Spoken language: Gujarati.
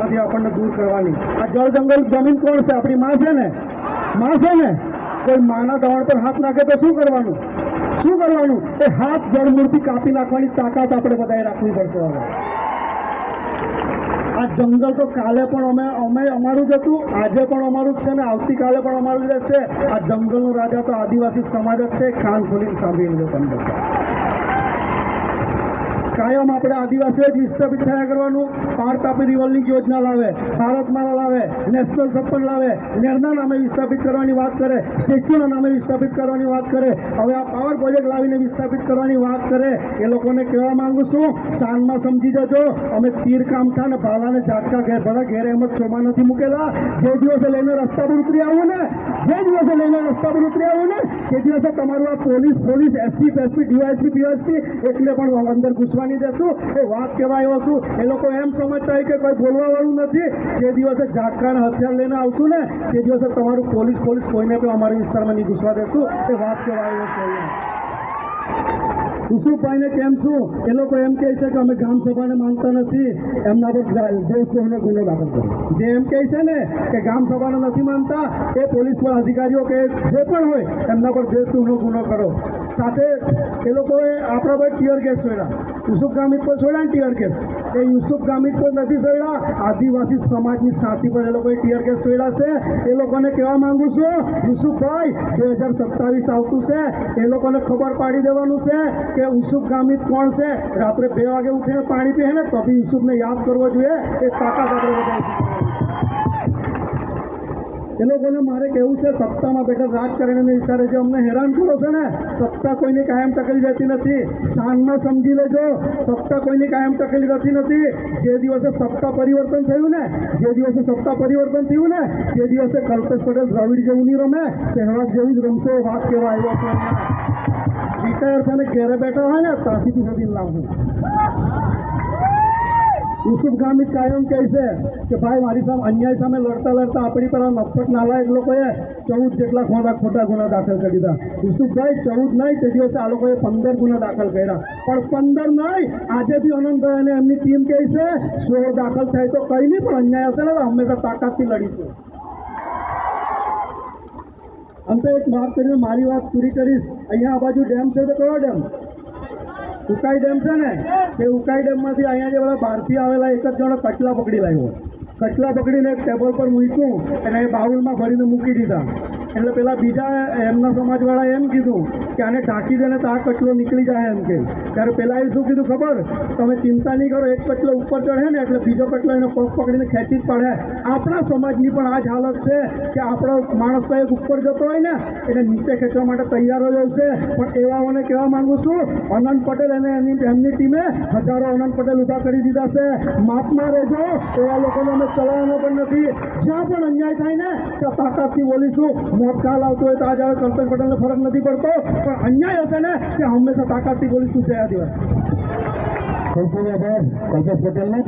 જંગલમાંથી આપણને દૂર કરવાની. આ જળ જંગલ જમીન કોણ છે? આપણી માં છે ને? માં છે ને? કોઈ માના દવાણ પર હાથ નાખે તો શું કરવાનું? શું કરવાનું? એ હાથ જળમૂળથી કાપી નાખવાની તાકાત આપણે બધાએ રાખવી પડશે હવે. આ જંગલ તો કાલે પણ અમે અમે અમારું જ હતું, આજે પણ અમારું જ છે ને, આવતીકાલે પણ અમારું જ રહેશે. આ જંગલનો રાજા તો આદિવાસી સમાજ જ છે કાન ખોલીને સાંભળી લો તમે કાયમ આપણે આદિવાસીઓ જ વિસ્થાપિત થયા કરવાનું. પાર તાપી રિવોલ્વિંગ યોજના લાવે ભારતમાળા લાવે, નેશનલ સપ્પન લાવે, નેરના નામે વિસ્થાપિત કરવાની વાત કરે, સ્ટેચ્યુના નામે વિસ્થાપિત કરવાની વાત કરે, હવે આ પાવર પ્રોજેક્ટ લાવીને વિસ્થાપિત કરવાની વાત કરે, એ લોકોને કહેવા માંગુ છું શાનમાં સમજી જજો, અમે તીર કામઠા ને ભાલાને ઝાટકા ઘેર ભલે ઘેર એમ જ શોમાં નથી મૂકેલા. જે દિવસે લઈને રસ્તા પર ઉતરી આવું ને, જે દિવસે લઈને રસ્તા પર ઉતરી આવું ને, તે દિવસે તમારું આ police police, SP SP DYSP, પીવાયસપી એટલે પણ અંદર ઘૂસવાની દેશું એ વાત કહેવાય છું. એ લોકો એમ સમજતા હોય કે કોઈ બોલવા વાળું નથી. જે દિવસે ઝાટકા હથિયાર લઈને આવશું ને, તે દિવસે તમારું પોલીસ પોલીસ કોઈને પણ અમારા વિસ્તારમાં નહીં ઘૂસવા દેશું. એ વાત કહેવાય છું અહીંયા. કેમ છું? એ લોકો એમ કહે છે કે અમે ગ્રામ સભાને માનતા નથી. એમના પર દેશદ્રોહનો ગુનો દાખલ કર્યો. જે એમ કહે છે ને કે ગ્રામ સભાને નથી માનતા એ પોલીસ પર અધિકારીઓ કે જે પણ હોય, એમના પર દેશદ્રોહનો ગુનો કરો. સાથે એ લોકોએ આપણા પર ટીયર કેસ છોડ્યા. યુસુફ ગામિત પર છોડ્યા ને ટીયર કેસ એ યુસુફ ગામિત પર નથી છોડ્યા. આદિવાસી સમાજની સાથી પર એ લોકોએ ટીયર કેસ છોડ્યા છે. એ લોકોને કહેવા માંગુ છું યુસુફભાઈ બે હજાર સત્તાવીસ આવતું છે. એ લોકોને ખબર પાડી દેવાનું છે કે યુસુફ ગામિત કોણ છે? રાત્રે બે વાગે ઉઠીને પાણી પીએ ને, તો બી યુસુફને યાદ કરવો જોઈએ. એ તાકાત આપણે એ લોકોને મારે કહેવું છે? સત્તામાં બેઠા રાજકારણીને ઈશારે જે અમને હેરાન કરો છો ને? સત્તા કોઈની કાયમ ટકેલી રહેતી નથી. શાનમાં સમજી લેજો, સત્તા કોઈની કાયમ ટકેલી રહેતી નથી. જે દિવસે સત્તા પરિવર્તન થયું ને, જે દિવસે સત્તા પરિવર્તન થયું ને, તે દિવસે કલ્પેશ પટેલ દ્રવિડ જેવું નહીં રમે સહેવાગ જેવું જ રમશે વાત કહેવા આવ્યો છે રિટાયર થઈને ઘેરે બેઠા હોય ને, ત્યાંથી સુધી લાવું. યુસુફ ગામિત કાયમ કહે છે કે ભાઈ, મારી સામે અન્યાય સામે લડતા લડતા આપણી પર આ મફત નાલાયક લોકોએ ચૌદ જેટલા ખોટા ખોટા ગુના દાખલ કરી દીધા. યુસુફભાઈ, ચૌદ નહીં, તે દિવસે આ લોકોએ પંદર ગુના દાખલ કર્યા. પણ પંદર નહીં, આજે બી અનંતભાઈ અને એમની ટીમ કહે છે, સોળ દાખલ થાય તો કંઈ નહીં, પણ અન્યાય હશે ને તો હંમેશા તાકાતથી લડીશું. અંતે એક વાત કરીને મારી વાત પૂરી કરીશ. અહીંયા આ બાજુ ડેમ છે તો કયો ડેમ? ઉકાઈ ડેમ છે ને, તે ઉકાઈ ડેમમાંથી અહીંયા જે બધા બહારથી આવેલા એક જ જણો કટલા પકડી લાવ્યો. કટલા પકડીને એક ટેબલ પર મૂક્યું અને એ બાઉલમાં ભરીને મૂકી દીધા. એટલે પેલા બીજા એમના સમાજવાળાએ એમ કીધું કે આને ઢાંકી દે ને તો આ કચલો નીકળી જાય એમ કે. ત્યારે પેલાએ શું કીધું ખબર? તમે ચિંતા નહીં કરો, એક કચલો ઉપર ચઢે ને એટલે બીજો કટલો એને પગ પકડીને ખેંચી જ પડે. આપણા સમાજની પણ આ જ હાલત છે કે આપણો માણસ એક ઉપર જતો હોય ને, એને નીચે ખેંચવા માટે તૈયાર જ આવશે પણ એવાઓને કહેવા માંગુ છું, અનંત પટેલ અને એની એમની ટીમે હજારો અનંત પટેલ ઊભા કરી દીધા છે. માપમાં રહેજો, એવા લોકોને અમે ચલાવવાનો પણ નથી. જ્યાં પણ અન્યાય થાય ને, ત્યાં તાકાતથી બોલીશું. મોત કાલ આવતો હોય તો આજે હવે કલ્પેશ પટેલને ફરક નથી પડતો. પણ અન્યાય હશે ને, ત્યાં હંમેશા તાકાતથી બોલીશું. જય આદિવાસી. ખૂબ ખૂબ આભાર, કલ્પેશ પટેલને.